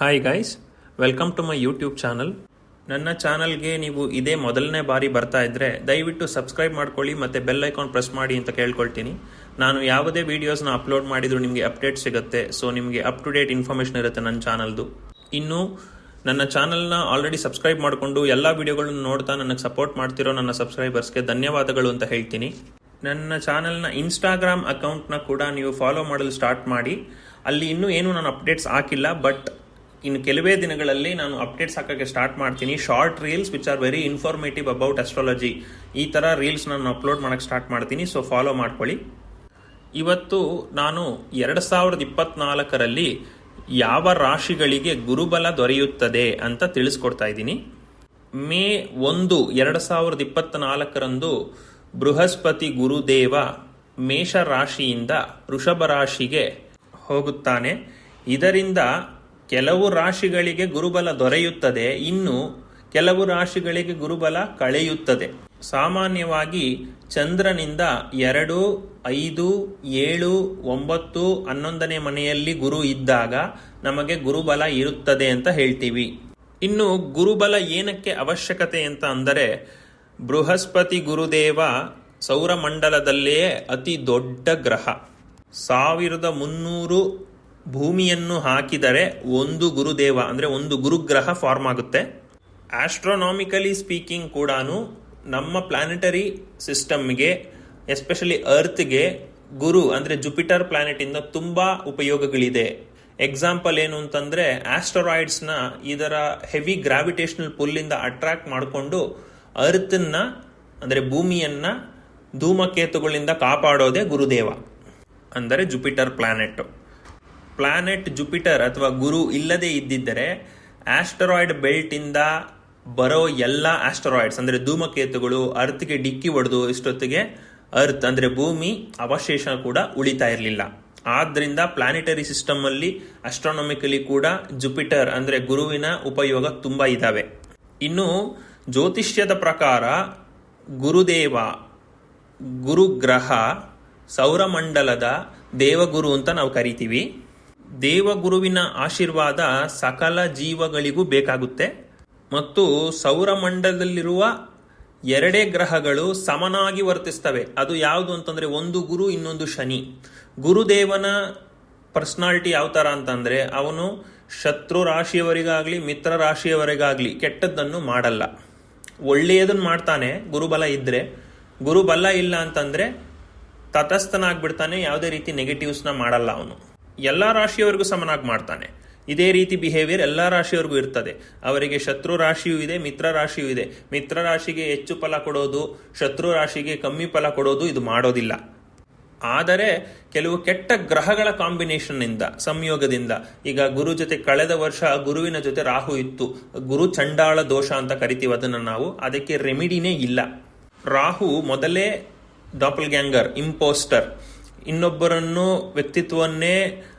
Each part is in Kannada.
Hi guys welcome to my YouTube channel ನನ್ನ ಚಾನಲ್ಗೆ ನೀವು ಇದೇ ಮೊದಲನೇ ಬಾರಿ ಬರ್ತಾ ಇದ್ರೆ ದಯವಿಟ್ಟು ಸಬ್ಸ್ಕ್ರೈಬ್ ಮಾಡ್ಕೊಳ್ಳಿ ಮತ್ತೆ ಬೆಲ್ ಐಕಾನ್ ಪ್ರೆಸ್ ಮಾಡಿ ಅಂತ ಕೇಳ್ಕೊಳ್ತೀನಿ. ನಾನು ಯಾವುದೇ ವೀಡಿಯೋಸ್ನ ಅಪ್ಲೋಡ್ ಮಾಡಿದ್ರು ನಿಮಗೆ ಅಪ್ಡೇಟ್ ಸಿಗುತ್ತೆ ಸೊ ನಿಮಗೆ ಅಪ್ ಟು ಡೇಟ್ ಇನ್ಫಾರ್ಮೇಷನ್ ಇರುತ್ತೆ ನನ್ನ ಚಾನಲ್ದು ಇನ್ನು, ನನ್ನ ಚಾನಲ್ನ ಆಲ್ರೆಡಿ ಸಬ್ಸ್ಕ್ರೈಬ್ ಮಾಡಿಕೊಂಡು ಎಲ್ಲ ವಿಡಿಯೋಗಳನ್ನು ನೋಡ್ತಾ ನನಗೆ ಸಪೋರ್ಟ್ ಮಾಡ್ತಿರೋ ನನ್ನ ಸಬ್ಸ್ಕ್ರೈಬರ್ಸ್ಗೆ ಧನ್ಯವಾದಗಳು ಅಂತ ಹೇಳ್ತೀನಿ. ನನ್ನ ಚಾನಲ್ನ ಇನ್ಸ್ಟಾಗ್ರಾಮ್ ಅಕೌಂಟ್ನ ಕೂಡ ನೀವು ಫಾಲೋ ಮಾಡಲು ಸ್ಟಾರ್ಟ್ ಮಾಡಿ. ಅಲ್ಲಿ ಇನ್ನೂ ಏನು ನಾನು ಅಪ್ಡೇಟ್ಸ್ ಹಾಕಿಲ್ಲ ಬಟ್ ಇನ್ನು ಕೆಲವೇ ದಿನಗಳಲ್ಲಿ ನಾನು ಅಪ್ಡೇಟ್ಸ್ ಹಾಕೋಕ್ಕೆ ಸ್ಟಾರ್ಟ್ ಮಾಡ್ತೀನಿ. Short reels which are very informative about astrology ಈ ಥರ ರೀಲ್ಸ್ ನಾನು ಅಪ್ಲೋಡ್ ಮಾಡೋಕ್ಕೆ ಸ್ಟಾರ್ಟ್ ಮಾಡ್ತೀನಿ ಸೊ ಫಾಲೋ ಮಾಡ್ಕೊಳ್ಳಿ. ಇವತ್ತು ನಾನು ಎರಡು ಸಾವಿರದ ಇಪ್ಪತ್ನಾಲ್ಕರಲ್ಲಿ ಯಾವ ರಾಶಿಗಳಿಗೆ ಗುರುಬಲ ದೊರೆಯುತ್ತದೆ ಅಂತ ತಿಳಿಸ್ಕೊಡ್ತಾ ಇದ್ದೀನಿ. ಮೇ ಒಂದು ಎರಡು ಸಾವಿರದ ಇಪ್ಪತ್ನಾಲ್ಕರಂದು ಬೃಹಸ್ಪತಿ ಗುರುದೇವ ಮೇಷ ರಾಶಿಯಿಂದ ವೃಷಭ ರಾಶಿಗೆ ಹೋಗುತ್ತಾನೆ. ಇದರಿಂದ ಕೆಲವು ರಾಶಿಗಳಿಗೆ ಗುರುಬಲ ದೊರೆಯುತ್ತದೆ, ಇನ್ನು ಕೆಲವು ರಾಶಿಗಳಿಗೆ ಗುರುಬಲ ಕಳೆಯುತ್ತದೆ. ಸಾಮಾನ್ಯವಾಗಿ ಚಂದ್ರನಿಂದ ಎರಡು, ಐದು, ಏಳು, ಒಂಬತ್ತು, ಹನ್ನೊಂದನೇ ಮನೆಯಲ್ಲಿ ಗುರು ಇದ್ದಾಗ ನಮಗೆ ಗುರುಬಲ ಇರುತ್ತದೆ ಅಂತ ಹೇಳ್ತೀವಿ. ಇನ್ನು ಗುರುಬಲ ಏನಕ್ಕೆ ಅವಶ್ಯಕತೆ ಅಂತ ಅಂದರೆ, ಬೃಹಸ್ಪತಿ ಗುರುದೇವ ಸೌರಮಂಡಲದಲ್ಲೇ ಅತಿ ದೊಡ್ಡ ಗ್ರಹ. ಸಾವಿರದ ಮುನ್ನೂರು ಭೂಮಿಯನ್ನು ಹಾಕಿದರೆ ಒಂದು ಗುರುದೇವ, ಅಂದರೆ ಒಂದು ಗುರುಗ್ರಹ ಫಾರ್ಮ್ ಆಗುತ್ತೆ. ಆಸ್ಟ್ರೋನಾಮಿಕಲಿ ಸ್ಪೀಕಿಂಗ್ ಕೂಡ ನಮ್ಮ ಪ್ಲಾನೆಟರಿ ಸಿಸ್ಟಮ್ಗೆ ಎಸ್ಪೆಷಲಿ ಅರ್ತ್ಗೆ ಗುರು, ಅಂದರೆ ಜುಪಿಟರ್ ಪ್ಲಾನೆಟ್ ಇಂದ ತುಂಬಾ ಉಪಯೋಗಗಳಿದೆ. ಎಕ್ಸಾಂಪಲ್ ಏನು ಅಂತಂದ್ರೆ ಆಸ್ಟರಾಯ್ಡ್ಸ್ನ ಇದರ ಹೆವಿ ಗ್ರಾವಿಟೇಷನಲ್ ಪುಲ್ಲಿಂದ ಅಟ್ರಾಕ್ಟ್ ಮಾಡಿಕೊಂಡು ಅರ್ಥನ್ನ ಅಂದರೆ ಭೂಮಿಯನ್ನು ಧೂಮಕೇತುಗಳಿಂದ ಕಾಪಾಡೋದೇ ಗುರುದೇವ, ಅಂದರೆ ಜುಪಿಟರ್ ಪ್ಲಾನೆಟ್ ಪ್ಲಾನೆಟ್ ಜುಪಿಟರ್ ಅಥವಾ ಗುರು ಇಲ್ಲದೆ ಇದ್ದಿದ್ದರೆ ಆಸ್ಟರಾಯ್ಡ್ ಬೆಲ್ಟಿಂದ ಬರೋ ಎಲ್ಲ ಆಸ್ಟರಾಯ್ಡ್ಸ್, ಅಂದ್ರೆ ಧೂಮಕೇತುಗಳು ಅರ್ತ್ಗೆ ಡಿಕ್ಕಿ ಹೊಡೆದು ಇಷ್ಟೊತ್ತಿಗೆ ಅರ್ತ್, ಅಂದ್ರೆ ಭೂಮಿ, ಅವಶೇಷ ಕೂಡ ಉಳಿತಾ ಇರಲಿಲ್ಲ. ಆದ್ದರಿಂದ ಪ್ಲಾನೆಟರಿ ಸಿಸ್ಟಮ್ ಅಲ್ಲಿ ಅಸ್ಟ್ರಾನಮಿಕಲಿ ಕೂಡ ಜುಪಿಟರ್, ಅಂದ್ರೆ ಗುರುವಿನ ಉಪಯೋಗ ತುಂಬಾ ಇದ್ದಾವೆ ಇನ್ನು ಜ್ಯೋತಿಷ್ಯದ ಪ್ರಕಾರ ಗುರುದೇವ, ಗುರುಗ್ರಹ, ಸೌರಮಂಡಲದ ದೇವಗುರು ಅಂತ ನಾವು ಕರಿತೀವಿ. ದೇವಗುರುವಿನ ಆಶೀರ್ವಾದ ಸಕಲ ಜೀವಗಳಿಗೂ ಬೇಕಾಗುತ್ತೆ. ಮತ್ತು ಸೌರಮಂಡಲದಲ್ಲಿರುವ ಎರಡೇ ಗ್ರಹಗಳು ಸಮನಾಗಿ ವರ್ತಿಸ್ತವೆ. ಅದು ಯಾವುದು ಅಂತಂದ್ರೆ ಒಂದು ಗುರು, ಇನ್ನೊಂದು ಶನಿ. ಗುರುದೇವನ ಪರ್ಸನಾಲಿಟಿ ಯಾವ ಥರ ಅಂತಂದ್ರೆ ಅವನು ಶತ್ರು ರಾಶಿಯವರಿಗಾಗ್ಲಿ, ಮಿತ್ರ ರಾಶಿಯವರಿಗಾಗ್ಲಿ ಕೆಟ್ಟದ್ದನ್ನು ಮಾಡಲ್ಲ. ಒಳ್ಳೆಯದನ್ನು ಮಾಡ್ತಾನೆ, ಗುರುಬಲ ಇದ್ದರೆ ಗುರುಬಲ ಇಲ್ಲ ಅಂತಂದ್ರೆ ತಟಸ್ಥನಾಗ್ಬಿಡ್ತಾನೆ, ಯಾವುದೇ ರೀತಿ ನೆಗೆಟಿವ್ಸ್ನ ಮಾಡಲ್ಲ ಅವನು. ಎಲ್ಲ ರಾಶಿಯವರಿಗೂ ಸಮನಾಗಿ ಮಾಡ್ತಾನೆ. ಇದೇ ರೀತಿ ಬಿಹೇವಿಯರ್ ಎಲ್ಲ ರಾಶಿಯವರಿಗೂ ಇರ್ತದೆ. ಅವರಿಗೆ ಶತ್ರು ರಾಶಿಯೂ ಇದೆ, ಮಿತ್ರ ರಾಶಿಯೂ ಇದೆ. ಮಿತ್ರ ರಾಶಿಗೆ ಹೆಚ್ಚು ಫಲ ಕೊಡೋದು, ಶತ್ರು ರಾಶಿಗೆ ಕಮ್ಮಿ ಫಲ ಕೊಡೋದು ಇದು ಮಾಡೋದಿಲ್ಲ. ಆದರೆ ಕೆಲವು ಕೆಟ್ಟ ಗ್ರಹಗಳ ಕಾಂಬಿನೇಷನ್ ಇಂದ ಸಂಯೋಗದಿಂದ, ಈಗ ಗುರು ಜೊತೆ ಕಳೆದ ವರ್ಷ ಗುರುವಿನ ಜೊತೆ ರಾಹು ಇತ್ತು, ಗುರು ಚಂಡಾಳ ದೋಷ ಅಂತ ಕರಿತೀವಿ ಅದನ್ನು ನಾವು, ಅದಕ್ಕೆ ರೆಮಿಡಿನೇ ಇಲ್ಲ. ರಾಹು ಮೊದಲೇ ಡಾಪಲ್ ಗ್ಯಾಂಗರ್ ಇಂಪೋಸ್ಟರ್ ಇನ್ನೊಬ್ಬರನ್ನು ವ್ಯಕ್ತಿತ್ವವನ್ನೇ,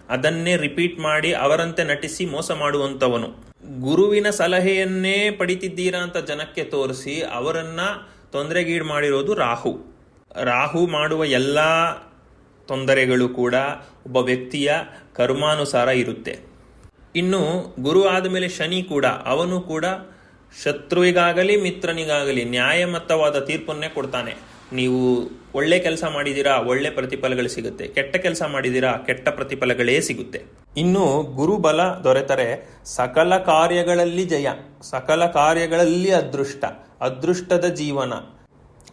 ಅದನ್ನೇ ರಿಪೀಟ್ ಮಾಡಿ ಅವರಂತೆ ನಟಿಸಿ ಮೋಸ ಮಾಡುವಂತವನು ಗುರುವಿನ ಸಲಹೆಯನ್ನೇ ಪಡಿತಿದ್ದೀರಾ ಅಂತ ಜನಕ್ಕೆ ತೋರಿಸಿ ಅವರನ್ನ ತೊಂದರೆಗೀಡು ಮಾಡಿರೋದು ರಾಹು. ರಾಹು ಮಾಡುವ ಎಲ್ಲ ತೊಂದರೆಗಳು ಕೂಡ ಒಬ್ಬ ವ್ಯಕ್ತಿಯ ಕರ್ಮಾನುಸಾರ ಇರುತ್ತೆ. ಇನ್ನು ಗುರು ಆದಮೇಲೆ ಶನಿ ಕೂಡ, ಅವನು ಕೂಡ ಶತ್ರುವಿಗಾಗಲಿ, ಮಿತ್ರನಿಗಾಗಲಿ ನ್ಯಾಯಮತ್ತವಾದ ತೀರ್ಪನ್ನೇ ಕೊಡ್ತಾನೆ. ನೀವು ಒಳ್ಳೆ ಕೆಲಸ ಮಾಡಿದ್ದೀರಾ, ಒಳ್ಳೆ ಪ್ರತಿಫಲಗಳು ಸಿಗುತ್ತೆ. ಕೆಟ್ಟ ಕೆಲಸ ಮಾಡಿದೀರಾ ಕೆಟ್ಟ ಪ್ರತಿಫಲಗಳೇ ಸಿಗುತ್ತೆ. ಇನ್ನು ಗುರುಬಲ ದೊರೆತರೆ ಸಕಲ ಕಾರ್ಯಗಳಲ್ಲಿ ಜಯ, ಸಕಲ ಕಾರ್ಯಗಳಲ್ಲಿ ಅದೃಷ್ಟ, ಅದೃಷ್ಟದ ಜೀವನ,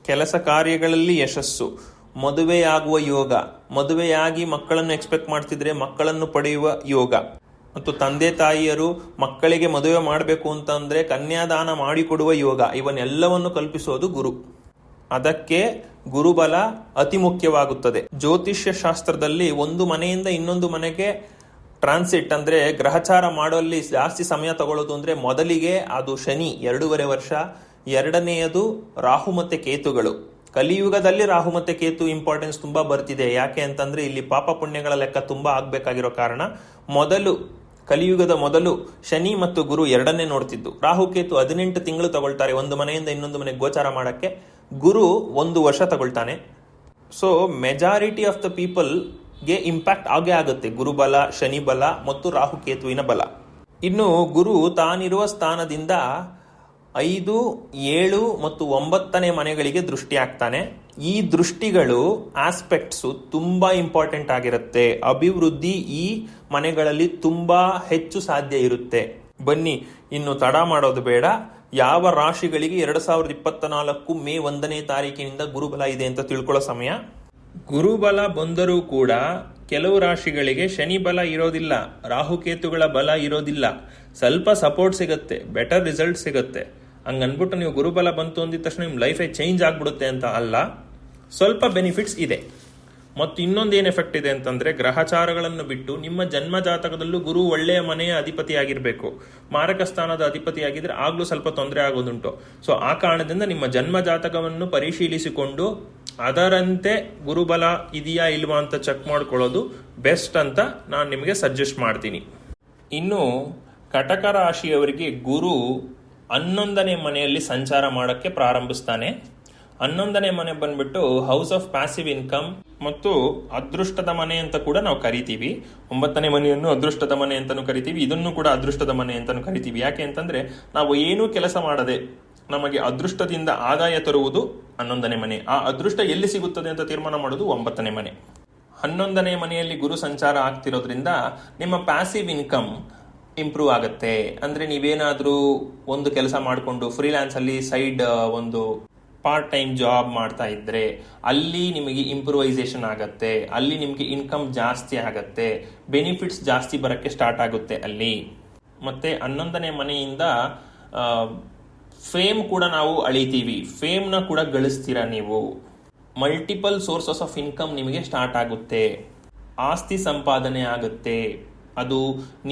ಕೆಲಸ ಕಾರ್ಯಗಳಲ್ಲಿ ಯಶಸ್ಸು, ಮದುವೆಯಾಗುವ ಯೋಗ, ಮದುವೆಯಾಗಿ ಮಕ್ಕಳನ್ನು ಎಕ್ಸ್ಪೆಕ್ಟ್ ಮಾಡ್ತಿದ್ರೆ ಮಕ್ಕಳನ್ನು ಪಡೆಯುವ ಯೋಗ. ಮತ್ತು ತಂದೆ ತಾಯಿಯರು ಮಕ್ಕಳಿಗೆ ಮದುವೆ ಮಾಡಬೇಕು ಅಂತಂದ್ರೆ ಕನ್ಯಾದಾನ ಮಾಡಿಕೊಡುವ ಯೋಗ, ಇವನ್ನೆಲ್ಲವನ್ನು ಕಲ್ಪಿಸೋದು ಗುರು. ಅದಕ್ಕೆ ಗುರುಬಲ ಅತಿ ಮುಖ್ಯವಾಗುತ್ತದೆ. ಜ್ಯೋತಿಷ್ಯ ಶಾಸ್ತ್ರದಲ್ಲಿ ಒಂದು ಮನೆಯಿಂದ ಇನ್ನೊಂದು ಮನೆಗೆ ಟ್ರಾನ್ಸಿಟ್ ಅಂದ್ರೆ ಗ್ರಹಚಾರ ಮಾಡೋಲ್ಲಿ ಜಾಸ್ತಿ ಸಮಯ ತಗೊಳ್ಳೋದು ಅಂದ್ರೆ ಮೊದಲಿಗೆ ಅದು ಶನಿ, ಎರಡೂವರೆ ವರ್ಷ, ಎರಡನೆಯದು ರಾಹು ಮತ್ತೆ ಕೇತುಗಳು. ಕಲಿಯುಗದಲ್ಲಿ ರಾಹು ಮತ್ತೆ ಕೇತು ಇಂಪಾರ್ಟೆನ್ಸ್ ತುಂಬಾ ಬರ್ತಿದೆ. ಯಾಕೆ ಅಂತಂದ್ರೆ ಇಲ್ಲಿ ಪಾಪ ಪುಣ್ಯಗಳ ಲೆಕ್ಕ ತುಂಬಾ ಆಗ್ಬೇಕಾಗಿರೋ ಕಾರಣ ಮೊದಲು, ಕಲಿಯುಗದ ಮೊದಲು ಶನಿ ಮತ್ತು ಗುರು ಎರಡನ್ನೇ ನೋಡ್ತಿದ್ದು. ರಾಹು ಕೇತು ಹದಿನೆಂಟು ತಿಂಗಳು ತಗೊಳ್ತಾರೆ ಒಂದು ಮನೆಯಿಂದ ಇನ್ನೊಂದು ಮನೆಗೆ ಗೋಚಾರ ಮಾಡಕ್ಕೆ. ಗುರು ಒಂದು ವರ್ಷ ತಗೊಳ್ತಾನೆ. ಸೊ ಮೆಜಾರಿಟಿ ಆಫ್ ದ ಪೀಪಲ್ಗೆ ಇಂಪ್ಯಾಕ್ಟ್ ಆಗೇ ಆಗುತ್ತೆ. ಗುರುಬಲ ಶನಿ ಬಲ ಮತ್ತು ರಾಹು ಕೇತುವಿನ ಬಲ. ಇನ್ನು ಗುರು ತಾನಿರುವ ಸ್ಥಾನದಿಂದ ಐದು, ಏಳು ಮತ್ತು ಒಂಬತ್ತನೇ ಮನೆಗಳಿಗೆ ದೃಷ್ಟಿ ಆಗ್ತಾನೆ. ಈ ದೃಷ್ಟಿಗಳು ಆಸ್ಪೆಕ್ಟ್ಸು ತುಂಬಾ ಇಂಪಾರ್ಟೆಂಟ್ ಆಗಿರುತ್ತೆ. ಅಭಿವೃದ್ಧಿ ಈ ಮನೆಗಳಲ್ಲಿ ತುಂಬಾ ಹೆಚ್ಚು ಸಾಧ್ಯ ಇರುತ್ತೆ. ಬನ್ನಿ, ಇನ್ನು ತಡ ಮಾಡೋದು ಬೇಡ. ಯಾವ ರಾಶಿಗಳಿಗೆ ಎರಡ್ ಸಾವಿರದ ಇಪ್ಪತ್ತ ನಾಲ್ಕು ಮೇ ಒಂದನೇ ತಾರೀಕಿನಿಂದ ಗುರುಬಲ ಇದೆ ಅಂತ ತಿಳ್ಕೊಳ್ಳೋ ಸಮಯ? ಗುರುಬಲ ಬಂದರೂ ಕೂಡ ಕೆಲವು ರಾಶಿಗಳಿಗೆ ಶನಿ ಬಲ ಇರೋದಿಲ್ಲ ರಾಹುಕೇತುಗಳ ಬಲ ಇರೋದಿಲ್ಲ. ಸ್ವಲ್ಪ ಸಪೋರ್ಟ್ ಸಿಗುತ್ತೆ ಬೆಟರ್ ರಿಸಲ್ಟ್ ಸಿಗುತ್ತೆ. ಹಂಗನ್ಬಿಟ್ಟು ನೀವು ಗುರುಬಲ ಬಂತು ಅಂದಿದ ತಕ್ಷಣ ನಿಮ್ಮ ಲೈಫೇ ಚೇಂಜ್ ಆಗ್ಬಿಡುತ್ತೆ ಅಂತ ಅಲ್ಲ, ಸ್ವಲ್ಪ ಬೆನಿಫಿಟ್ಸ್ ಇದೆ. ಮತ್ತು ಇನ್ನೊಂದು ಏನು ಎಫೆಕ್ಟ್ ಇದೆ ಅಂತಂದ್ರೆ ಗ್ರಹಚಾರಗಳನ್ನು ಬಿಟ್ಟು ನಿಮ್ಮ ಜನ್ಮ ಜಾತಕದಲ್ಲೂ ಗುರು ಒಳ್ಳೆಯ ಮನೆಯ ಅಧಿಪತಿ ಆಗಿರಬೇಕು ಮಾರಕ ಸ್ಥಾನದ ಅಧಿಪತಿ ಆಗಿದ್ರೆ ಆಗ್ಲೂ ಸ್ವಲ್ಪ ತೊಂದರೆ ಆಗೋದುಂಟು. ಸೊ ಆ ಕಾರಣದಿಂದ ನಿಮ್ಮ ಜನ್ಮ ಜಾತಕವನ್ನು ಪರಿಶೀಲಿಸಿಕೊಂಡು ಅದರಂತೆ ಗುರುಬಲ ಇದೆಯಾ ಇಲ್ವಾ ಅಂತ ಚೆಕ್ ಮಾಡ್ಕೊಳ್ಳೋದು ಬೆಸ್ಟ್ ಅಂತ ನಾನು ನಿಮಗೆ ಸಜೆಸ್ಟ್ ಮಾಡ್ತೀನಿ. ಇನ್ನು ಕಟಕ ರಾಶಿಯವರಿಗೆ ಗುರು ಹನ್ನೊಂದನೇ ಮನೆಯಲ್ಲಿ ಸಂಚಾರ ಮಾಡೋಕ್ಕೆ ಪ್ರಾರಂಭಿಸ್ತಾನೆ. ಹನ್ನೊಂದನೇ ಮನೆ ಬಂದ್ಬಿಟ್ಟು ಹೌಸ್ ಆಫ್ ಪ್ಯಾಸಿವ್ ಇನ್ಕಮ್ ಮತ್ತು ಅದೃಷ್ಟದ ಮನೆ ಅಂತ ಕೂಡ ನಾವು ಕರಿತೀವಿ. ಒಂಬತ್ತನೇ ಮನೆಯನ್ನು ಅದೃಷ್ಟದ ಮನೆ ಅಂತಾನು ಕರಿತೀವಿ. ಇದನ್ನು ಕೂಡ ಅದೃಷ್ಟದ ಮನೆ ಅಂತಾನು ಕರಿತೀವಿ. ಯಾಕೆ ಅಂತಂದ್ರೆ ನಾವು ಏನೂ ಕೆಲಸ ಮಾಡದೆ ನಮಗೆ ಅದೃಷ್ಟದಿಂದ ಆದಾಯ ತರುವುದು ಹನ್ನೊಂದನೇ ಮನೆ. ಆ ಅದೃಷ್ಟ ಎಲ್ಲಿ ಸಿಗುತ್ತದೆ ಅಂತ ತೀರ್ಮಾನ ಮಾಡೋದು ಒಂಬತ್ತನೇ ಮನೆ. ಹನ್ನೊಂದನೇ ಮನೆಯಲ್ಲಿ ಗುರು ಸಂಚಾರ ಆಗ್ತಿರೋದ್ರಿಂದ ನಿಮ್ಮ ಪ್ಯಾಸಿವ್ ಇನ್ಕಮ್ ಇಂಪ್ರೂವ್ ಆಗುತ್ತೆ. ಅಂದ್ರೆ ನೀವೇನಾದರೂ ಒಂದು ಕೆಲಸ ಮಾಡಿಕೊಂಡು ಫ್ರೀಲ್ಯಾನ್ಸ್ ಅಲ್ಲಿ ಸೈಡ್ ಒಂದು ಪಾರ್ಟ್ ಟೈಮ್ ಜಾಬ್ ಮಾಡ್ತಾ ಇದ್ರೆ ಅಲ್ಲಿ ನಿಮಗೆ ಇಂಪ್ರೂವೈಸೇಷನ್ ಆಗತ್ತೆ, ಅಲ್ಲಿ ನಿಮಗೆ ಇನ್ಕಮ್ ಜಾಸ್ತಿ ಆಗತ್ತೆ ಬೆನಿಫಿಟ್ಸ್ ಜಾಸ್ತಿ ಬರಕ್ಕೆ ಸ್ಟಾರ್ಟ್ ಆಗುತ್ತೆ ಅಲ್ಲಿ. ಮತ್ತೆ ಹನ್ನೊಂದನೇ ಮನೆಯಿಂದ ಫೇಮ್ ಕೂಡ ನಾವು ಅಳಿತೀವಿ. ಫೇಮ್ನ ಕೂಡ ಗಳಿಸ್ತೀರಾ ನೀವು? ಮಲ್ಟಿಪಲ್ ಸೋರ್ಸಸ್ ಆಫ್ ಇನ್ಕಮ್ ನಿಮಗೆ ಸ್ಟಾರ್ಟ್ ಆಗುತ್ತೆ. ಆಸ್ತಿ ಸಂಪಾದನೆ ಆಗುತ್ತೆ. ಅದು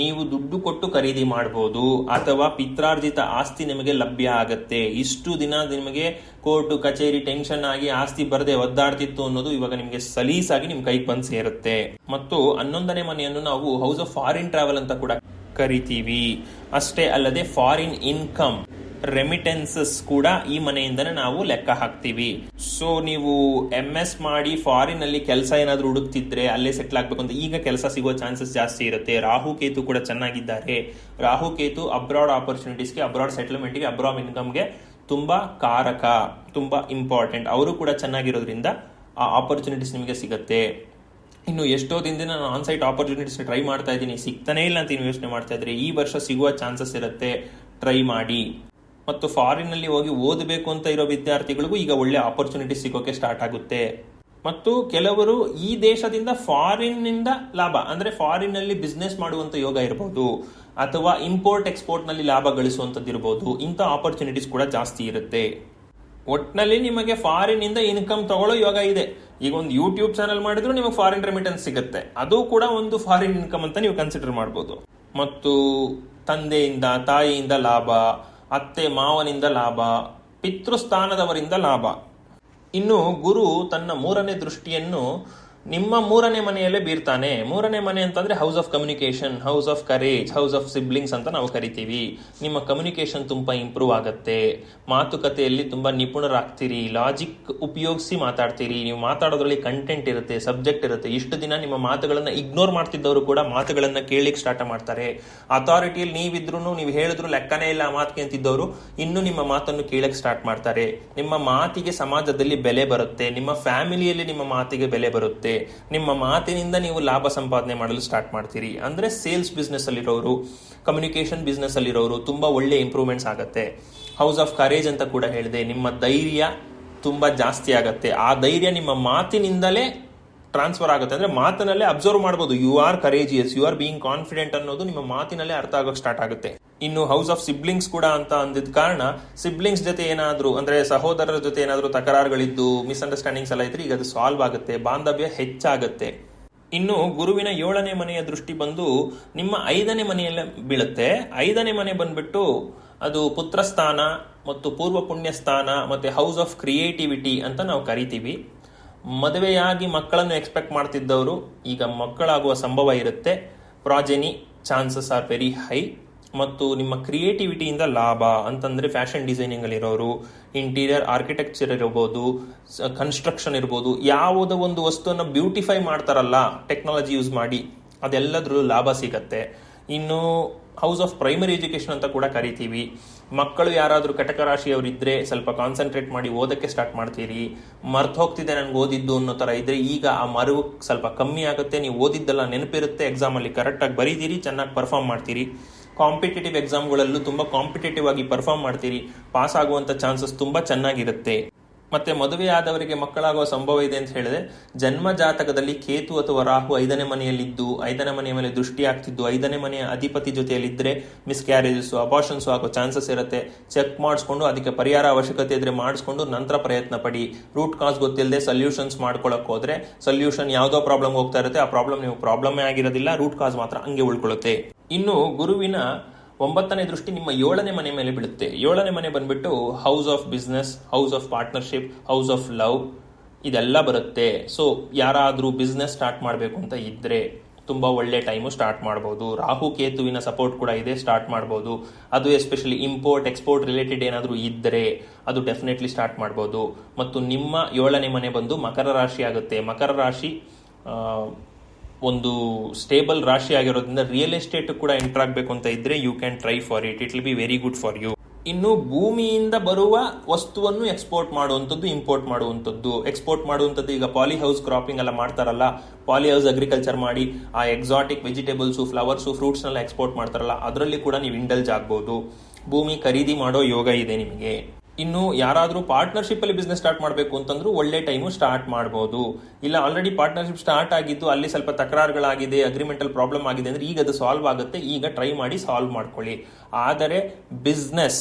ನೀವು ದುಡ್ಡು ಕೊಟ್ಟು ಖರೀದಿ ಮಾಡಬಹುದು ಅಥವಾ ಪಿತ್ರಾರ್ಜಿತ ಆಸ್ತಿ ನಿಮಗೆ ಲಭ್ಯ ಆಗತ್ತೆ. ಇಷ್ಟು ದಿನ ನಿಮಗೆ ಕೋರ್ಟು, ಕಚೇರಿ ಟೆನ್ಷನ್ ಆಗಿ ಆಸ್ತಿ ಬರದೆ ಒದ್ದಾಡ್ತಿತ್ತು ಅನ್ನೋದು ಇವಾಗ ನಿಮಗೆ ಸಲೀಸಾಗಿ ನಿಮ್ ಕೈಗೆ ಬಂದು ಸೇರುತ್ತೆ. ಮತ್ತು ಹನ್ನೊಂದನೇ ಮನೆಯನ್ನು ನಾವು ಹೌಸ್ ಆಫ್ ಫಾರಿನ್ ಟ್ರಾವೆಲ್ ಅಂತ ಕೂಡ ಕರಿತೀವಿ. ಅಷ್ಟೇ ಅಲ್ಲದೆ ಫಾರಿನ್ ಇನ್ಕಮ್ ರೆಮಿಟೆನ್ಸಸ್ ಕೂಡ ಈ ಮನೆಯಿಂದನೇ ನಾವು ಲೆಕ್ಕ ಹಾಕ್ತೀವಿ. ಸೊ ನೀವು ಎಂ ಎಸ್ ಮಾಡಿ ಫಾರಿನ್ ಅಲ್ಲಿ ಕೆಲಸ ಏನಾದರೂ ಹುಡುಕ್ತಿದ್ರೆ ಅಲ್ಲೇ ಸೆಟ್ಲ್ ಆಗ್ಬೇಕು ಅಂತ ಈಗ ಕೆಲಸ ಸಿಗೋ ಚಾನ್ಸಸ್ ಜಾಸ್ತಿ ಇರುತ್ತೆ. ರಾಹು ಕೇತು ಕೂಡ ಚೆನ್ನಾಗಿದ್ದಾರೆ. ರಾಹು ಕೇತು ಅಬ್ರಾಡ್ ಆಪರ್ಚುನಿಟೀಸ್ಗೆ ಅಬ್ರಾಡ್ ಸೆಟಲ್ಮೆಂಟ್ಗೆ ಅಬ್ರಾಡ್ ಇನ್ಕಮ್ಗೆ ತುಂಬಾ ಕಾರಕ, ತುಂಬಾ ಇಂಪಾರ್ಟೆಂಟ್ ಅವರು ಕೂಡ ಚೆನ್ನಾಗಿರೋದ್ರಿಂದ ಆ ಆಪರ್ಚುನಿಟೀಸ್ ನಿಮಗೆ ಸಿಗುತ್ತೆ. ಇನ್ನು ಎಷ್ಟೋ ದಿನದಿಂದ ನಾನು ಆನ್ ಸೈಟ್ ಆಪರ್ಚುನಿಟೀಸ್ ಟ್ರೈ ಮಾಡ್ತಾ ಇದ್ದೀನಿ. ಸಿಗ್ತಾನೇ ಇಲ್ಲ ಅಂತ ನೀವು ಯೋಚನೆ ಮಾಡ್ತಾ ಇದ್ರೆ. ಈ ವರ್ಷ ಸಿಗುವ ಚಾನ್ಸಸ್ ಇರುತ್ತೆ. ಟ್ರೈ ಮಾಡಿ. ಮತ್ತು ಫಾರಿನ್ ಅಲ್ಲಿ ಹೋಗಿ ಓದಬೇಕು ಅಂತ ಇರೋ ವಿದ್ಯಾರ್ಥಿಗಳಿಗೂ ಈಗ ಒಳ್ಳೆ ಆಪರ್ಚುನಿಟಿ ಸಿಗೋಕೆ ಸ್ಟಾರ್ಟ್ ಆಗುತ್ತೆ. ಮತ್ತು ಕೆಲವರು ಈ ದೇಶದಿಂದ ಫಾರಿನ್ನಿಂದ ಲಾಭ, ಅಂದ್ರೆ ಫಾರಿನ್ನಲ್ಲಿ ಬಿಸ್ನೆಸ್ ಮಾಡುವಂತ ಯೋಗ ಇರಬಹುದು ಅಥವಾ ಇಂಪೋರ್ಟ್ ಎಕ್ಸ್ಪೋರ್ಟ್ನಲ್ಲಿ ಲಾಭ ಗಳಿಸುವಂಥದ್ದು ಇರಬಹುದು ಇಂಥ ಆಪರ್ಚುನಿಟೀಸ್ ಕೂಡ ಜಾಸ್ತಿ ಇರುತ್ತೆ. ಒಟ್ನಲ್ಲಿ ನಿಮಗೆ ಫಾರಿನ್ ಇಂದ ಇನ್ಕಮ್ ತಗೊಳ್ಳೋ ಯೋಗ ಇದೆ. ಈಗ ಒಂದು ಯೂಟ್ಯೂಬ್ ಚಾನಲ್ ಮಾಡಿದ್ರು ನಿಮಗೆ ಫಾರಿನ್ ರೆಮಿಟೆನ್ಸ್ ಸಿಗುತ್ತೆ. ಅದು ಕೂಡ ಒಂದು ಫಾರಿನ್ ಇನ್ಕಮ್ ಅಂತ ನೀವು ಕನ್ಸಿಡರ್ ಮಾಡಬಹುದು ಮತ್ತು ತಂದೆಯಿಂದ, ತಾಯಿಯಿಂದ ಲಾಭ ಅತ್ತೆ ಮಾವನಿಂದ ಲಾಭ ಪಿತೃಸ್ಥಾನದವರಿಂದ ಲಾಭ. ಇನ್ನು ಗುರು ತನ್ನ ಮೂರನೇ ದೃಷ್ಟಿಯನ್ನು ನಿಮ್ಮ ಮೂರನೇ ಮನೆಯಲ್ಲೇ ಬೀರ್ತಾನೆ. ಮೂರನೇ ಮನೆ ಅಂತಂದ್ರೆ house of communication house of courage house of siblings ಅಂತ ನಾವು ಕರಿತೀವಿ. ನಿಮ್ಮ ಕಮ್ಯುನಿಕೇಶನ್ ತುಂಬಾ ಇಂಪ್ರೂವ್ ಆಗುತ್ತೆ. ಮಾತುಕತೆಯಲ್ಲಿ ತುಂಬಾ ನಿಪುಣರಾಗ್ತೀರಿ. ಲಾಜಿಕ್ ಉಪಯೋಗಿಸಿ ಮಾತಾಡ್ತೀರಿ. ನೀವು ಮಾತಾಡೋದ್ರಲ್ಲಿ ಕಂಟೆಂಟ್ ಇರುತ್ತೆ ಸಬ್ಜೆಕ್ಟ್ ಇರುತ್ತೆ. ಇಷ್ಟು ದಿನ ನಿಮ್ಮ ಮಾತುಗಳನ್ನ ಇಗ್ನೋರ್ ಮಾಡ್ತಿದ್ದವರು ಕೂಡ ಮಾತುಗಳನ್ನ ಕೇಳಲಿಕ್ಕೆ ಸ್ಟಾರ್ಟ್ ಮಾಡ್ತಾರೆ. ಅಥಾರಿಟಿಯಲ್ಲಿ ನೀವಿದ್ರು ನೀವು ಹೇಳಿದ್ರು ಲೆಕ್ಕನೇ ಇಲ್ಲ ಆ ಮಾತಿಗೆ ಅಂತಿದ್ದವರು, ಇನ್ನು ನಿಮ್ಮ ಮಾತನ್ನು ಕೇಳಕ್ ಸ್ಟಾರ್ಟ್ ಮಾಡ್ತಾರೆ. ನಿಮ್ಮ ಮಾತಿಗೆ ಸಮಾಜದಲ್ಲಿ ಬೆಲೆ ಬರುತ್ತೆ. ನಿಮ್ಮ ಫ್ಯಾಮಿಲಿಯಲ್ಲಿ ನಿಮ್ಮ ಮಾತಿಗೆ ಬೆಲೆ ಬರುತ್ತೆ. ನಿಮ್ಮ ಮಾತಿನಿಂದ ನೀವು ಲಾಭ ಸಂಪಾದನೆ ಮಾಡಲು ಸ್ಟಾರ್ಟ್ ಮಾಡ್ತೀರಿ. ಅಂದ್ರೆ ಸೇಲ್ಸ್ ಬಿಸ್ನೆಸ್ ಅಲ್ಲಿರೋರು ಕಮ್ಯುನಿಕೇಶನ್ ಬಿಸ್ನೆಸ್ ಅಲ್ಲಿರೋರು ತುಂಬಾ ಒಳ್ಳೆ ಇಂಪ್ರೂವ್ಮೆಂಟ್ಸ್ ಆಗುತ್ತೆ. ಹೌಸ್ ಆಫ್ ಕರೇಜ್ ಅಂತ ಕೂಡ ಹೇಳಿದೆ, ನಿಮ್ಮ ಧೈರ್ಯ ತುಂಬಾ ಜಾಸ್ತಿ ಆಗುತ್ತೆ. ಆ ಧೈರ್ಯ ನಿಮ್ಮ ಮಾತಿನಿಂದಲೇ ಟ್ರಾನ್ಸ್ಫರ್ ಆಗುತ್ತೆ. ಅಂದ್ರೆ ಮಾತಿನಲ್ಲೇ ಅಬ್ಸರ್ವ್ ಮಾಡಬಹುದು you are courageous you are being confident ಅನ್ನೋದು ನಿಮ್ಮ ಮಾತಿನಲ್ಲೇ ಅರ್ಥ ಆಗೋಕೆ ಸ್ಟಾರ್ಟ್ ಆಗುತ್ತೆ. ಇನ್ನು ಹೌಸ್ ಆಫ್ ಸಿಬ್ಲಿಂಗ್ಸ್ ಕೂಡ ಅಂತ ಅಂದಿದ ಕಾರಣ ಸಿಬ್ಲಿಂಗ್ಸ್ ಜೊತೆ ಏನಾದರೂ, ಅಂದ್ರೆ ಸಹೋದರರ ಜೊತೆ ಏನಾದರೂ ತಕರಾರುಗಳಿದ್ದು ಮಿಸ್ಅಂಡರ್ಸ್ಟ್ಯಾಂಡಿಂಗ್ಸ್ ಎಲ್ಲ ಇದ್ರೆ ಈಗ ಅದು ಸಾಲ್ವ್ ಆಗುತ್ತೆ, ಬಾಂಧವ್ಯ ಹೆಚ್ಚಾಗುತ್ತೆ. ಇನ್ನು ಗುರುವಿನ ಏಳನೇ ಮನೆಯ ದೃಷ್ಟಿ ಬಂದು ನಿಮ್ಮ ಐದನೇ ಮನೆಯಲ್ಲೇ ಬೀಳುತ್ತೆ. ಐದನೇ ಮನೆ ಬಂದ್ಬಿಟ್ಟು ಅದು ಪುತ್ರಸ್ಥಾನ ಮತ್ತು ಪೂರ್ವ ಪುಣ್ಯ ಸ್ಥಾನ ಮತ್ತೆ ಹೌಸ್ ಆಫ್ ಕ್ರಿಯೇಟಿವಿಟಿ ಅಂತ ನಾವು ಕರಿತೀವಿ. ಮದುವೆಯಾಗಿ ಮಕ್ಕಳನ್ನು ಎಕ್ಸ್ಪೆಕ್ಟ್ ಮಾಡ್ತಿದ್ದವರು, ಈಗ ಮಕ್ಕಳಾಗುವ ಸಂಭವ ಇರುತ್ತೆ. Progeny chances are very high ಮತ್ತು ನಿಮ್ಮ ಕ್ರಿಯೇಟಿವಿಟಿಯಿಂದ ಲಾಭ ಅಂತಂದ್ರೆ ಫ್ಯಾಷನ್ ಡಿಸೈನಿಂಗ್ ಅಲ್ಲಿರೋರು ಇಂಟೀರಿಯರ್ ಆರ್ಕಿಟೆಕ್ಚರ್ ಇರಬಹುದು ಕನ್ಸ್ಟ್ರಕ್ಷನ್ ಇರ್ಬೋದು, ಯಾವುದೋ ಒಂದು ವಸ್ತುವನ್ನು ಬ್ಯೂಟಿಫೈ ಮಾಡ್ತಾರಲ್ಲ ಟೆಕ್ನಾಲಜಿ ಯೂಸ್ ಮಾಡಿ, ಅದೆಲ್ಲದ್ರಲ್ಲೂ ಲಾಭ ಸಿಗತ್ತೆ. ಇನ್ನು ಹೌಸ್ ಆಫ್ ಪ್ರೈಮರಿ ಎಜುಕೇಶನ್ ಅಂತ ಕೂಡ ಕರಿತೀವಿ. ಮಕ್ಕಳು ಯಾರಾದರೂ ಕಟಕ ರಾಶಿಯವರಿದ್ರೆ ಸ್ವಲ್ಪ ಕಾನ್ಸಂಟ್ರೇಟ್ ಮಾಡಿ ಓದಕ್ಕೆ ಸ್ಟಾರ್ಟ್ ಮಾಡ್ತೀರಿ. ಮರ್ತು ಹೋಗ್ತಿದೆ ನನ್ಗೆ ಓದಿದ್ದು ಅನ್ನೋ ಥರ ಇದ್ರೆ ಈಗ ಆ ಮರು ಸ್ವಲ್ಪ ಕಮ್ಮಿ ಆಗುತ್ತೆ, ನೀವು ಓದಿದ್ದೆಲ್ಲ ನೆನಪಿರುತ್ತೆ ಎಕ್ಸಾಮಲ್ಲಿ ಕರೆಕ್ಟಾಗಿ ಬರೀತೀರಿ, ಚೆನ್ನಾಗಿ ಪರ್ಫಾರ್ಮ್ ಮಾಡ್ತೀರಿ. ಕಾಂಪಿಟೇಟಿವ್ ಎಕ್ಸಾಮ್ಗಳಲ್ಲೂ ತುಂಬ ಕಾಂಪಿಟೇಟಿವ್ ಆಗಿ ಪರ್ಫಾರ್ಮ್ ಮಾಡ್ತೀರಿ. ಪಾಸ್ ಆಗುವಂಥ ಚಾನ್ಸಸ್ ತುಂಬ ಚೆನ್ನಾಗಿರುತ್ತೆ. ಮತ್ತೆ ಮದುವೆ ಆದವರಿಗೆ ಮಕ್ಕಳಾಗುವ ಸಂಭವ ಇದೆ ಅಂತ ಹೇಳಿದ್ರೆ, ಜನ್ಮ ಜಾತಕದಲ್ಲಿ ಕೇತು ಅಥವಾ ರಾಹು ಐದನೇ ಮನೆಯಲ್ಲಿದ್ದು, ಐದನೇ ಮನೆಯ ಮೇಲೆ ದೃಷ್ಟಿ ಆಗ್ತಿದ್ದು, ಐದನೇ ಮನೆಯ ಅಧಿಪತಿ ಜೊತೆಯಲ್ಲಿದ್ದರೆ ಮಿಸ್ ಕ್ಯಾರೇಜಸ್ ಅಬಾರ್ಷನ್ಸ್ ಆಗೋ ಚಾನ್ಸಸ್ ಇರುತ್ತೆ. ಚೆಕ್ ಮಾಡಿಸ್ಕೊಂಡು ಅದಕ್ಕೆ ಪರಿಹಾರ ಅವಶ್ಯಕತೆ ಇದ್ರೆ ಮಾಡಿಸ್ಕೊಂಡು ನಂತರ ಪ್ರಯತ್ನ ಪಡಿ. ರೂಟ್ ಕಾಸ್ ಗೊತ್ತಿಲ್ಲದೆ ಸೊಲ್ಯೂಷನ್ಸ್ ಮಾಡ್ಕೊಳಕ್ ಹೋದ್ರೆ ಸೊಲ್ಯೂಷನ್ ಯಾವುದೋ ಪ್ರಾಬ್ಲಮ್ ಹೋಗ್ತಾ ಇರುತ್ತೆ, ಆ ಪ್ರಾಬ್ಲಮ್ ನೀವು ಪ್ರಾಬ್ಲಮೇ ಆಗಿರೋದಿಲ್ಲ ರೂಟ್ ಕಾಸ್ ಮಾತ್ರ ಹಂಗೆ ಉಳ್ಕೊಳ್ಳುತ್ತೆ. ಇನ್ನು ಗುರುವಿನ ಒಂಬತ್ತನೇ ದೃಷ್ಟಿ ನಿಮ್ಮ ಏಳನೇ ಮನೆ ಮೇಲೆ ಬೀಳುತ್ತೆ. ಏಳನೇ ಮನೆ ಬಂದ್ಬಿಟ್ಟು house of business house of partnership house of love ಇದೆಲ್ಲ ಬರುತ್ತೆ. ಸೊ ಯಾರಾದರೂ ಬಿಸ್ನೆಸ್ ಸ್ಟಾರ್ಟ್ ಮಾಡಬೇಕು ಅಂತ ಇದ್ರೆ ತುಂಬ ಒಳ್ಳೆ ಟೈಮು ಸ್ಟಾರ್ಟ್ ಮಾಡ್ಬೋದು. ರಾಹು ಕೇತುವಿನ ಸಪೋರ್ಟ್ ಕೂಡ ಇದೆ ಸ್ಟಾರ್ಟ್ ಮಾಡ್ಬೋದು. ಅದು ಎಸ್ಪೆಷಲಿ ಇಂಪೋರ್ಟ್ ಎಕ್ಸ್ಪೋರ್ಟ್ ರಿಲೇಟೆಡ್ ಏನಾದರೂ ಇದ್ದರೆ ಅದು ಡೆಫಿನೆಟ್ಲಿ ಸ್ಟಾರ್ಟ್ ಮಾಡ್ಬೋದು. ಮತ್ತು ನಿಮ್ಮ ಏಳನೇ ಮನೆ ಬಂದು ಮಕರ ರಾಶಿ ಆಗುತ್ತೆ. ಮಕರ ರಾಶಿ ಒಂದು ಸ್ಟೇಬಲ್ ರಾಶಿ ಆಗಿರೋದ್ರಿಂದ ರಿಯಲ್ ಎಸ್ಟೇಟ್ ಕೂಡ ಎಂಟರ್ ಆಗಬೇಕು ಅಂತ ಇದ್ರೆ you can try for it it will be very good for you ಇನ್ನು ಭೂಮಿಯಿಂದ ಬರುವ ವಸ್ತುವನ್ನು ಎಕ್ಸ್ಪೋರ್ಟ್ ಮಾಡುವಂಥದ್ದು ಇಂಪೋರ್ಟ್ ಮಾಡುವಂಥದ್ದು. ಎಕ್ಸ್ಪೋರ್ಟ್ ಮಾಡುವಂಥದ್ದು ಈಗ ಪಾಲಿ ಹೌಸ್ ಕ್ರಾಪಿಂಗ್ ಎಲ್ಲ ಮಾಡ್ತಾರಲ್ಲ ಪಾಲಿ ಹೌಸ್ ಅಗ್ರಿಕಲ್ಚರ್ ಮಾಡಿ, ಆ ಎಕ್ಸಾಟಿಕ್ ವೆಜಿಟೇಬಲ್ಸು ಫ್ಲವರ್ಸು ಫ್ರೂಟ್ಸ್ನೆಲ್ಲ ಎಕ್ಸ್ಪೋರ್ಟ್ ಮಾಡ್ತಾರಲ್ಲ, ಅದರಲ್ಲಿ ಕೂಡ ನೀವು ಇಂಡಲ್ಜ್ ಆಗ್ಬೋದು. ಭೂಮಿ ಖರೀದಿ ಮಾಡೋ ಯೋಗ ಇದೆ ನಿಮಗೆ. ಇನ್ನು ಯಾರಾದರೂ ಪಾರ್ಟ್ನರ್ಶಿಪ್ ಅಲ್ಲಿ ಬಿಸ್ನೆಸ್ ಸ್ಟಾರ್ಟ್ ಮಾಡಬೇಕು ಅಂತಂದ್ರೂ ಒಳ್ಳೆ ಟೈಮು ಸ್ಟಾರ್ಟ್ ಮಾಡಬಹುದು ಇಲ್ಲ ಆಲ್ರೆಡಿ ಪಾರ್ಟ್ನರ್ಶಿಪ್ ಸ್ಟಾರ್ಟ್ ಆಗಿದ್ದು ಅಲ್ಲಿ ಸ್ವಲ್ಪ ತಕರಾರುಗಳಾಗಿದೆ ಅಗ್ರಿಮೆಂಟಲ್ ಪ್ರಾಬ್ಲಮ್ ಆಗಿದೆ ಅಂದ್ರೆ ಈಗ ಅದು ಸಾಲ್ವ್ ಆಗುತ್ತೆ, ಈಗ ಟ್ರೈ ಮಾಡಿ ಸಾಲ್ವ್ ಮಾಡ್ಕೊಳ್ಳಿ. ಆದರೆ ಬಿಸ್ನೆಸ್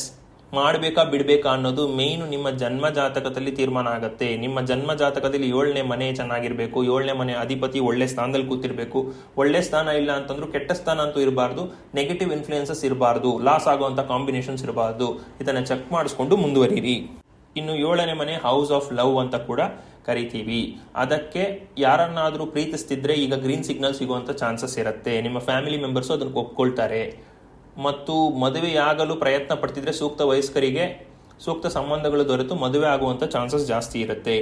ಮಾಡಬೇಕಾ, ಬಿಡಬೇಕಾ ಅನ್ನೋದು ಮೇಯ್ನು ನಿಮ್ಮ ಜನ್ಮ ಜಾತಕದಲ್ಲಿ ತೀರ್ಮಾನ ಆಗುತ್ತೆ. ನಿಮ್ಮ ಜನ್ಮ ಜಾತಕದಲ್ಲಿ ಏಳನೇ ಮನೆ ಚೆನ್ನಾಗಿರಬೇಕು, ಏಳನೇ ಮನೆ ಅಧಿಪತಿ ಒಳ್ಳೆ ಸ್ಥಾನದಲ್ಲಿ ಕೂತಿರಬೇಕು. ಒಳ್ಳೆ ಸ್ಥಾನ ಇಲ್ಲ ಅಂತಂದ್ರೂ ಕೆಟ್ಟ ಸ್ಥಾನ ಅಂತೂ ಇರಬಾರ್ದು ನೆಗೆಟಿವ್ ಇನ್ಫ್ಲೂಯೆನ್ಸಸ್ ಇರಬಾರ್ದು ಲಾಸ್ ಆಗುವಂತ ಕಾಂಬಿನೇಷನ್ಸ್ ಇರಬಾರ್ದು. ಇದನ್ನು ಚೆಕ್ ಮಾಡಿಸ್ಕೊಂಡು ಮುಂದುವರಿರಿ. ಇನ್ನು ಏಳನೇ ಮನೆ ಹೌಸ್ ಆಫ್ ಲವ್ ಅಂತ ಕೂಡ ಕರಿತೀವಿ. ಅದಕ್ಕೆ ಯಾರನ್ನಾದರೂ ಪ್ರೀತಿಸ್ತಿದ್ರೆ ಈಗ ಗ್ರೀನ್ ಸಿಗ್ನಲ್ ಸಿಗುವಂತ ಚಾನ್ಸಸ್ ಇರುತ್ತೆ. ನಿಮ್ಮ ಫ್ಯಾಮಿಲಿ ಮೆಂಬರ್ಸ್ ಅದನ್ನು ಒಪ್ಕೊಳ್ತಾರೆ. ಮತ್ತು ಮದುವೆಯಾಗಲು ಪ್ರಯತ್ನ ಪಡ್ತಿದ್ರೆ ಸೂಕ್ತ ವಯಸ್ಕರಿಗೆ ಸೂಕ್ತ ಸಂಬಂಧಗಳು ದೊರೆತು ಮದುವೆ ಆಗುವಂಥ ಚಾನ್ಸಸ್ ಜಾಸ್ತಿ ಇರುತ್ತೆ.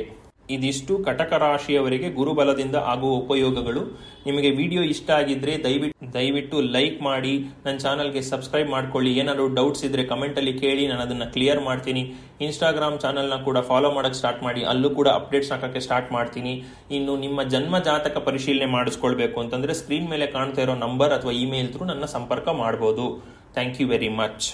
ಇದಿಷ್ಟು ಕಟಕ ರಾಶಿಯವರಿಗೆ ಗುರುಬಲದಿಂದ ಆಗುವ ಉಪಯೋಗಗಳು. ನಿಮಗೆ ವಿಡಿಯೋ ಇಷ್ಟ ಆಗಿದ್ರೆ ದಯವಿಟ್ಟು ದಯವಿಟ್ಟು ಲೈಕ್ ಮಾಡಿ, ನನ್ನ ಚಾನಲ್ಗೆ ಸಬ್ಸ್ಕ್ರೈಬ್ ಮಾಡ್ಕೊಳ್ಳಿ. ಏನಾದರೂ ಡೌಟ್ಸ್ ಇದ್ರೆ ಕಮೆಂಟಲ್ಲಿ ಕೇಳಿ, ನಾನು ಅದನ್ನು ಕ್ಲಿಯರ್ ಮಾಡ್ತೀನಿ. ಇನ್ಸ್ಟಾಗ್ರಾಮ್ ಚಾನಲ್ನ ಕೂಡ ಫಾಲೋ ಮಾಡೋಕ್ಕೆ ಸ್ಟಾರ್ಟ್ ಮಾಡಿ. ಅಲ್ಲೂ ಕೂಡ ಅಪ್ಡೇಟ್ಸ್ ಹಾಕೋಕ್ಕೆ ಸ್ಟಾರ್ಟ್ ಮಾಡ್ತೀನಿ. ಇನ್ನು ನಿಮ್ಮ ಜನ್ಮ ಜಾತಕ ಪರಿಶೀಲನೆ ಮಾಡಿಸ್ಕೊಳ್ಬೇಕು ಅಂತಂದ್ರೆ ಸ್ಕ್ರೀನ್ ಮೇಲೆ ಕಾಣ್ತಾ ಇರೋ ನಂಬರ್ ಅಥವಾ ಇಮೇಲ್ ಥ್ರೂ ನನ್ನ ಸಂಪರ್ಕ ಮಾಡ್ಬೋದು. Thank you very much